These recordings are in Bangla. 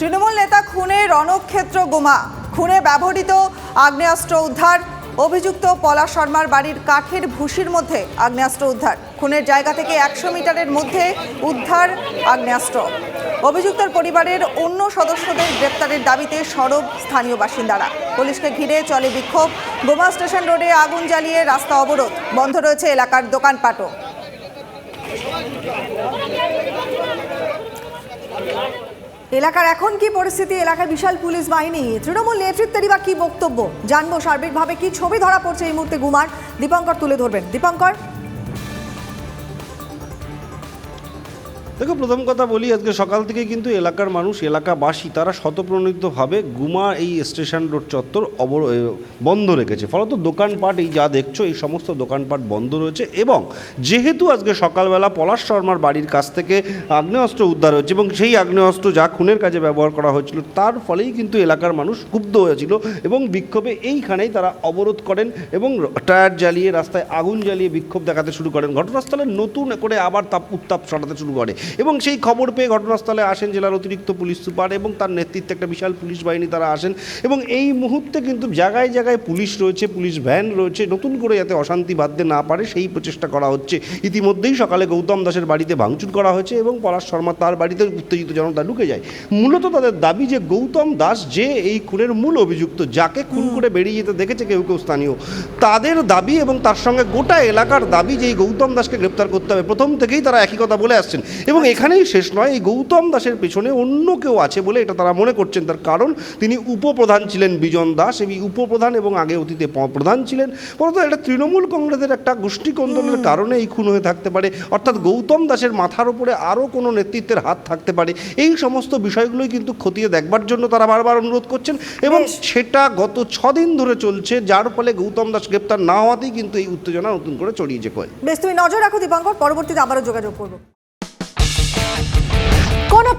তৃণমূল নেতা খুনে রণক্ষেত্র গোমা খুনে ব্যবহৃত আগ্নেয়াস্ত্র উদ্ধার। অভিযুক্ত পলাশ শর্মার বাড়ির কাঠের ভুসির মধ্যে আগ্নেয়াস্ত্র উদ্ধার। খুনের জায়গা থেকে একশো মিটারের মধ্যে উদ্ধার আগ্নেয়াস্ত্র। অভিযুক্তের পরিবারের অন্য সদস্যদের গ্রেপ্তারের দাবিতে সরব স্থানীয় বাসিন্দারা। পুলিশকে ঘিরে চলে বিক্ষোভ। গোমা স্টেশন রোডে আগুন জ্বালিয়ে রাস্তা অবরোধ। বন্ধ রয়েছে এলাকার দোকানপাটও। এলাকার এখন কি পরিস্থিতি? এলাকায় বিশাল পুলিশ বাহিনী। তৃণমূল নেতৃত্বেরই বা কি বক্তব্য? জানব সার্বিকভাবে কি ছবি ধরা পড়ছে এই মুহূর্তে গুমার? দীপঙ্কর তুলে ধরবেন। দীপঙ্কর দেখো, প্রথম কথা বলি, আজকে সকাল থেকে কিন্তু এলাকার মানুষ, এলাকাবাসী, তারা শতপ্রণোদিতভাবে গুমা এই স্টেশন রোড চত্বর অবর বন্ধ রেখেছে। ফলত দোকানপাট, এই যা দেখছ, এই সমস্ত দোকানপাট বন্ধ রয়েছে এবং যেহেতু আজকে সকালবেলা পলাশ শর্মার বাড়ির কাছ থেকে আগ্নেয়াস্ত্র উদ্ধার হয়েছে এবং সেই আগ্নেয়াস্ত্র যা খুনের কাজে ব্যবহার করা হয়েছিল, তার ফলেই কিন্তু এলাকার মানুষ ক্ষুব্ধ হয়েছিল এবং বিক্ষোভে এইখানেই তারা অবরোধ করেন এবং টায়ার জ্বালিয়ে রাস্তায় আগুন জ্বালিয়ে বিক্ষোভ দেখাতে শুরু করেন। ঘটনাস্থলে নতুন করে আবার তাপ, উত্তাপ ছড়াতে শুরু করে। এবং সেই খবর পেয়ে ঘটনাস্থলে আসেন জেলার অতিরিক্ত পুলিশ সুপার এবং তার নেতৃত্বে একটা বিশাল পুলিশ বাহিনী তারা আসেন এবং এই মুহূর্তে কিন্তু জায়গায় জায়গায় পুলিশ রয়েছে, পুলিশ ভ্যান রয়েছে, নতুন করে যাতে অশান্তি বাঁধতে না পারে সেই প্রচেষ্টা করা হচ্ছে। ইতিমধ্যেই সকালে গৌতম দাসের বাড়িতে ভাঙচুর করা হয়েছে এবং পলাশ শর্মা তার বাড়িতে উত্তেজিত জনতা ঢুকে যায়। মূলত তাদের দাবি যে গৌতম দাস যে এই খুনের মূল অভিযুক্ত, যাকে খুন করে বেরিয়ে যেতে দেখেছে কেউ কেউ স্থানীয়, তাদের দাবি এবং তার সঙ্গে গোটা এলাকার দাবি যে এই গৌতম দাসকে গ্রেপ্তার করতে হবে। প্রথম থেকেই তারা একই কথা বলে আসছেন এবং এখানেই শেষ নয় এই গৌতম দাসের পেছনে অন্য কেউ আছে বলে এটা তারা মনে করছেন। তার কারণ তিনি উপপ্রধান ছিলেন বিজন দাস এই উপপ্রধান এবং আগে অতীতে প্রধান ছিলেন। ফলত এটা তৃণমূল কংগ্রেসের একটা গোষ্ঠী কন্দলের কারণে এই খুন হয়ে থাকতে পারে। অর্থাৎ গৌতম দাসের মাথার উপরে আরও কোনো নেতৃত্বের হাত থাকতে পারে। এই সমস্ত বিষয়গুলোই কিন্তু খতিয়ে দেখবার জন্য তারা বারবার অনুরোধ করছেন এবং সেটা গত ছদিন ধরে চলছে যার ফলে গৌতম দাস গ্রেপ্তার না হওয়াতেই কিন্তু এই উত্তেজনা নতুন করে ছড়িয়েছে কয় বেশ তুমি নজর রাখো দীপঙ্কর পরবর্তীতে আবারও যোগাযোগ করব।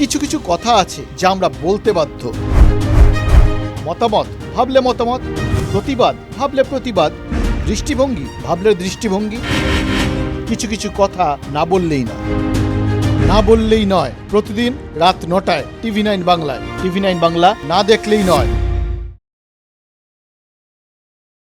কিছু কিছু কথা আছে যা আমরা বলতে বাধ্য। মতামত, ভাবলে মতামত, প্রতিবাদ, ভাবলে প্রতিবাদ, দৃষ্টিভঙ্গি, ভাবলে দৃষ্টিভঙ্গি। কিছু কিছু কথা না বললেই না না বললেই নয়, প্রতিদিন রাত নটায়, টিভি নাইন বাংলায়। টিভি নাইন বাংলা না দেখলেই নয়।